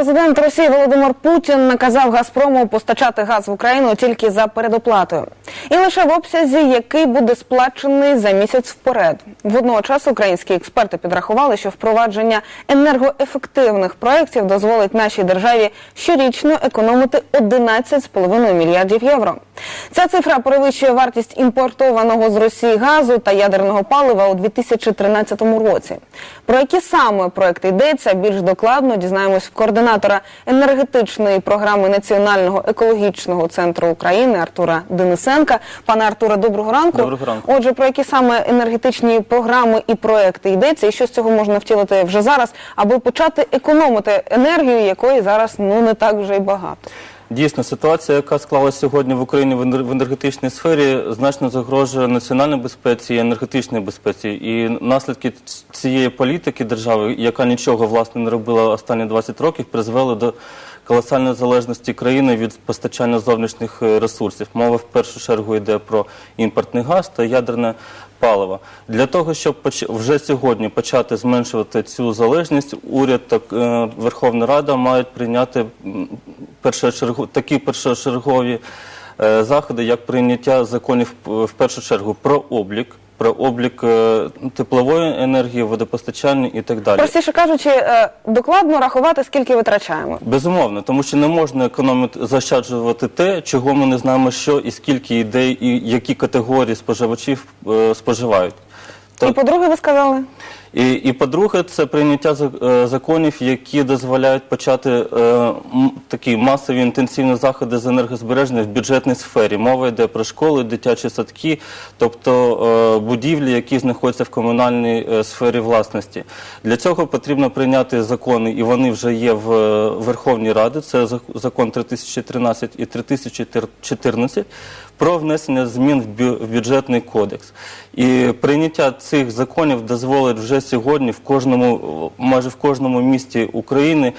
Президент Росії Володимир Путін наказав Газпрому постачати газ в Україну тільки за передоплатою, і лише в обсязі, який буде сплачений за місяць вперед. Водночас українські експерти підрахували, що впровадження енергоефективних проєктів дозволить нашій державі щорічно економити 11,5 мільярдів євро. Ця цифра перевищує вартість імпортованого з Росії газу та ядерного палива у 2013 році. Про які саме проекти йдеться більш докладно дізнаємось в координатора енергетичної програми Національного екологічного центру України Артура Денисенка. Пане Артуре, доброго ранку. Доброго ранку. Отже, про які саме енергетичні програми і проекти йдеться, і що з цього можна втілити вже зараз, аби почати економити енергію, якої зараз ну не так вже й багато. Дійсно, ситуація, яка склалася сьогодні в Україні в енергетичній сфері, значно загрожує національній безпеці і енергетичній безпеці. І наслідки цієї політики держави, яка нічого власне не робила останні 20 років, призвели до колосальної залежності країни від постачання зовнішніх е, ресурсів. Мова в першу чергу йде про імпортний газ та ядерне паливо. Для того, щоб вже сьогодні почати зменшувати цю залежність, уряд та е, Верховна Рада мають прийняти такі першочергові е, заходи, як прийняття законів е, в першу чергу про облік, про облік е, теплової енергії, водопостачання і так далі. Простіше кажучи, е, докладно рахувати, скільки витрачаємо. Безумовно, тому що не можна економити заощаджувати те, чого ми не знаємо, що і скільки ідей, і які категорії споживачів е, споживають. І по-друге, ви сказали. І, і по-друге, це прийняття е, законів, які дозволяють почати е, такі масові інтенсивні заходи з енергозбереження в бюджетній сфері. Мова йде про школи, дитячі садки, тобто е, будівлі, які знаходяться в комунальній е, сфері власності. Для цього потрібно прийняти закони, і вони вже є в е, Верховній Раді. Це закон 3013 і 3014 про внесення змін в бю- в бюджетний кодекс. І прийняття цих законів дозволить вже сьогодні в кожному, майже в кожному місті України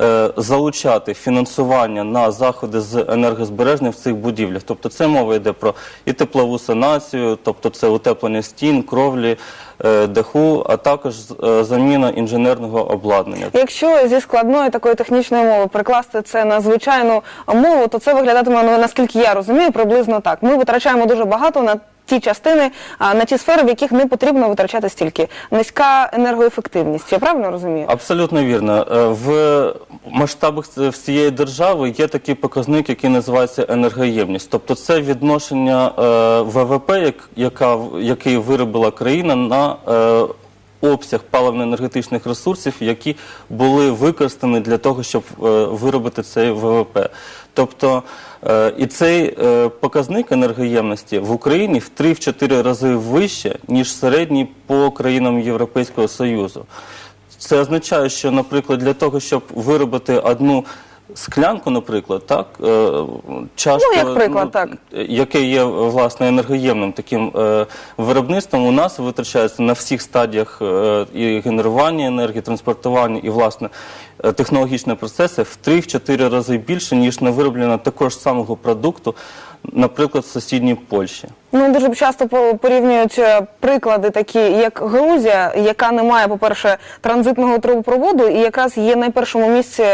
е, залучати фінансування на заходи з енергозбереження в цих будівлях. Тобто це мова йде про і теплову санацію, тобто це утеплення стін, кровлі, е, даху, а також е, заміна інженерного обладнання. Якщо зі складної такої технічної мови прикласти це на звичайну мову, то це виглядатиме, ну наскільки я розумію, приблизно так. Ми витрачаємо дуже багато на ті частини, а, на ті сфери, в яких не потрібно витрачати стільки. Низька енергоефективність. Я правильно розумію? Абсолютно вірно. Е, В масштабах всієї держави є такий показник, який називається енергоємність. Тобто це відношення е, ВВП, як- який виробила країна на е, обсяг паливно-енергетичних ресурсів, які були використані для того, щоб е, виробити цей ВВП. Тобто е, і цей е, показник енергоємності в Україні в 3-4 рази вище, ніж середній по країнам Європейського Союзу. Це означає, що, наприклад, для того, щоб виробити одну склянку, наприклад, так, е, чашку, Ну, як приклад, так. яке є власне енергоємним таким е, виробництвом, у нас витрачається на всіх стадіях е, і генерування енергії, транспортування і власне е, технологічні процеси в 3-4 рази більше, ніж на вироблення такого ж самого продукту, наприклад, в сусідній Польщі. Ну дуже часто по- порівнюють е, приклади, такі як Грузія, яка не має, по-перше, транзитного трубопроводу, і якраз є на першому місці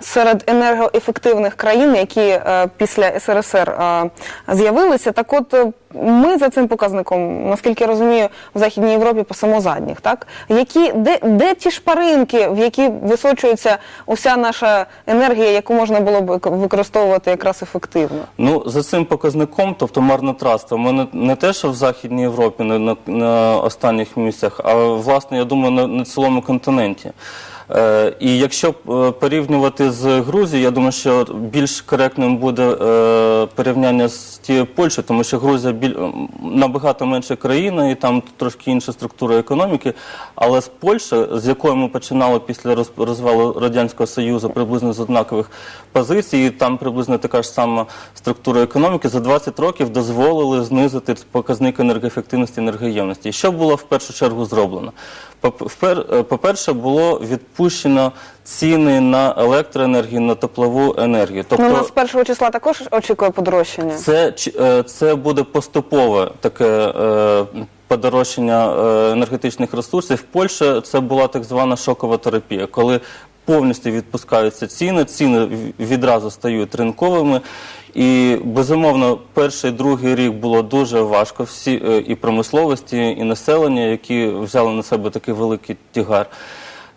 серед енергоефективних країн, які е, після СРСР е, з'явилися. Так, от ми за цим показником, наскільки я розумію, в Західній Європі по самозадніх, так які де, де ті шпаринки, в які височується уся наша енергія, яку можна було б використовувати якраз ефективно? Ну, за цим показником, тобто марнотратство, ми не, не те, що в Західній Європі на, на, на останніх місцях, а власне, я думаю, на, на цілому континенті. Е, і якщо е, порівнювати з Грузією, я думаю, що більш коректним буде е, порівняння з тією Польщею, тому що Грузія біль, набагато менша країна і там трошки інша структура економіки. Але з Польщею, з якої ми починали після роз- розвалу Радянського Союзу приблизно з однакових позицій, і там приблизно така ж сама структура економіки, за 20 років дозволили знизити показник енергоефективності енергоємності. І що було в першу чергу зроблено? Е, По-перше, було відпущено ціни на електроенергію, на теплову енергію. Ну, у нас Тобто з першого числа також очікує подорожчання. це, е, це буде поступове таке е, подорожчання енергетичних ресурсів. В Польщі це була так звана шокова терапія, коли повністю відпускаються ціни, ціни відразу стають ринковими. І безумовно, перший другий рік було дуже важко всі е, і промисловості, і населення, які взяли на себе такий великий тягар.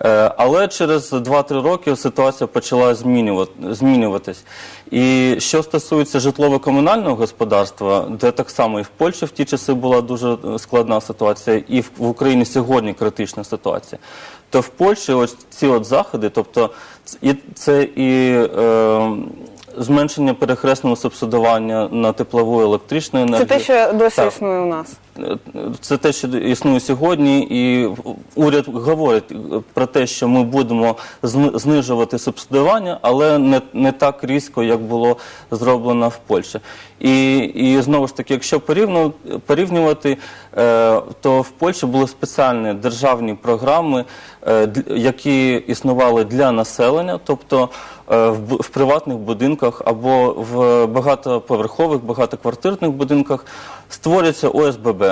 Е, Але через 2-3 роки ситуація почала змінювати, змінюватись. І що стосується житлово-комунального господарства, де так само і в Польщі в ті часи була дуже е, складна ситуація, і в, Україні сьогодні критична ситуація, то в Польщі ось ці от заходи, тобто це і е, зменшення перехресного субсидування на теплову і електричну Це енергію. те, що досі Так. існує у нас. Це те, що існує сьогодні, і уряд говорить про те, що ми будемо знижувати субсидування, але не, не так різко, як було зроблено в Польщі. І, і знову ж таки, якщо порівну, порівнювати, е, то в Польщі були спеціальні державні програми, які існували для населення, тобто е, в, приватних будинках або в багатоповерхових, багатоквартирних будинках створюється ОСББ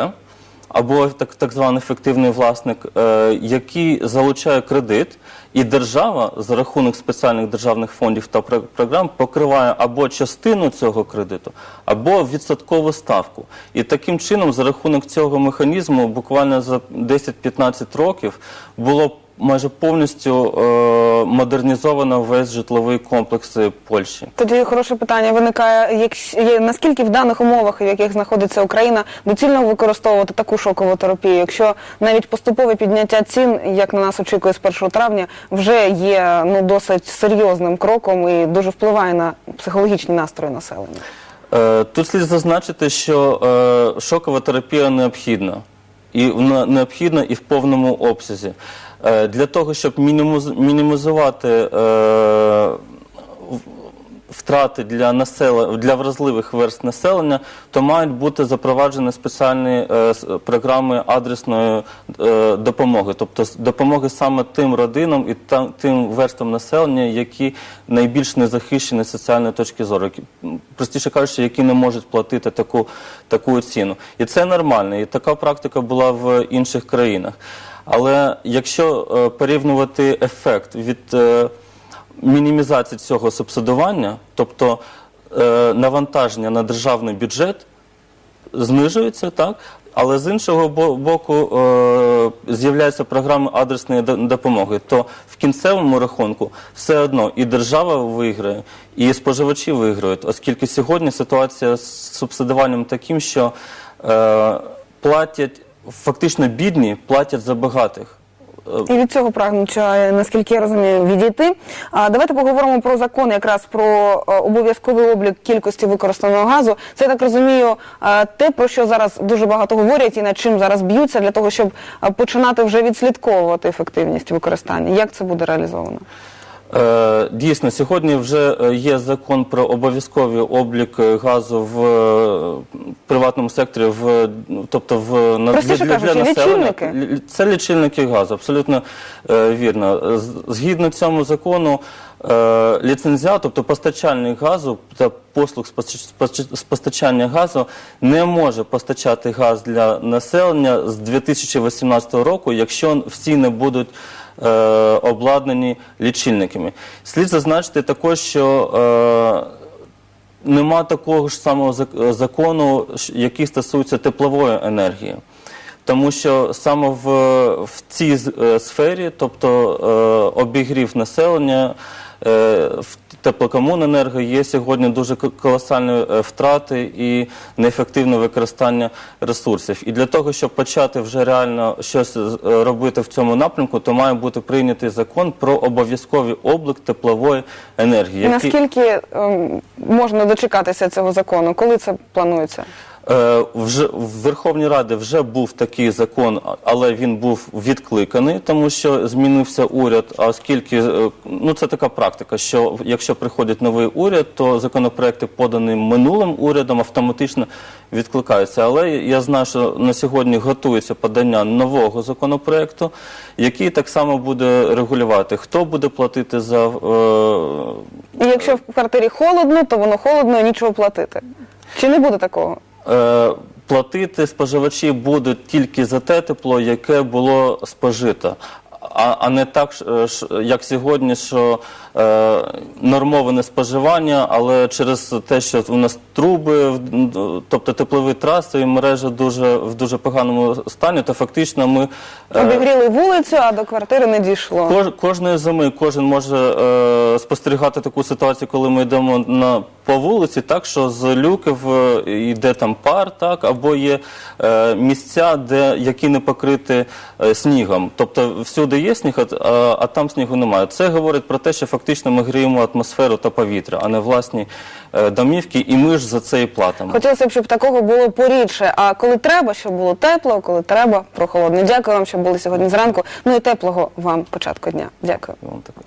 або так, так званий ефективний власник, е, який залучає кредит, і держава за рахунок спеціальних державних фондів та про- програм покриває або частину цього кредиту, або відсоткову ставку. І таким чином, за рахунок цього механізму, буквально за 10-15 років було майже повністю е, модернізовано весь житловий комплекс Польщі. Тоді хороше питання виникає: як, є- наскільки в даних умовах, в яких знаходиться Україна, доцільно використовувати таку шокову терапію, якщо навіть поступове підняття цін, як на нас очікує з 1 травня, вже є ну досить серйозним кроком і дуже впливає на психологічні настрої населення. Е, Тут слід зазначити, що е, шокова терапія необхідна. І вона необхідна і в повному обсязі. Е, Для того, щоб мінімізувати е, втрати для населення для вразливих верст населення, то мають бути запроваджені спеціальні е, програми адресної е, допомоги, тобто допомоги саме тим родинам і та- тим верстам населення, які найбільш незахищені з соціальної точки зору, які, простіше кажучи, які не можуть платити таку, таку ціну. І це нормально, і така практика була в інших країнах. Але якщо е, порівнювати ефект від е, мінімізації цього субсидування, тобто е, навантаження на державний бюджет знижується, так? Але з іншого боку е, з'являються програми адресної допомоги. То в кінцевому рахунку все одно і держава виграє, і споживачі виграють, оскільки сьогодні ситуація з субсидуванням таким, що е, платять фактично бідні платять за багатих. І від цього прагнуть, е, наскільки я розумію, відійти. А давайте поговоримо про закон, якраз про е, обов'язковий облік кількості використаного газу. Це я так розумію, е, те про що зараз дуже багато говорять і над чим зараз б'ються для того, щоб починати вже відслідковувати ефективність використання. Як це буде реалізовано? Е, Дійсно, сьогодні вже е, є закон про обов'язковий облік газу в е, приватному секторі, в тобто в на Простіше кажучи, лічильники? Це лічильники газу, абсолютно вірно. Згідно цьому закону, ліцензіат, тобто постачальник газу та послуг з постачання газу не може постачати газ для населення з 2018 року, якщо всі не будуть е, обладнані лічильниками. Слід зазначити також, що е, нема такого ж самого закону, який стосується теплової енергії. Тому що саме в, в цій е, сфері, тобто обігрів населення, в теплокомуненерго є сьогодні дуже колосальні е, втрати і неефективне використання ресурсів. І для того, щоб почати вже реально щось е, робити в цьому напрямку, то має бути прийнятий закон про обов'язковий облік теплової енергії. який- Наскільки ем, можна дочекатися цього закону? Коли це планується? Е, Вже в Верховній Раді вже був такий закон, але він був відкликаний, тому що змінився уряд. А оскільки е, ну це така практика, що якщо приходить новий уряд, то законопроекти, подані минулим урядом, автоматично відкликаються. Але я знаю, що на сьогодні готується подання нового законопроекту, який так само буде регулювати, хто буде платити за е, якщо в квартирі холодно, то воно холодно і нічого платити. Чи не буде такого? Е, Платити споживачі будуть тільки за те тепло, яке було спожито. а, не так, ш- як сьогодні, що е, нормоване споживання, але через те, що у нас труби, тобто теплові траси і мережа дуже в дуже поганому стані, то фактично ми е, Обігріли вулицю, а до квартири не дійшло. Кож, кожної зими кожен може е, спостерігати таку ситуацію, коли ми йдемо на по вулиці, так що з люків е, йде там пар, так або є е, місця, де які не покриті е, снігом. Тобто всюди є сніг, а, а там снігу немає. Це говорить про те, що фактично ми гріємо атмосферу та повітря, а не власні е, домівки, і ми ж за це і платимо. Хотілося б, щоб такого було порідше. А коли треба, щоб було тепло, коли треба, прохолодно. Дякую вам, що були сьогодні зранку. Ну і теплого вам початку дня. Дякую. Вам також.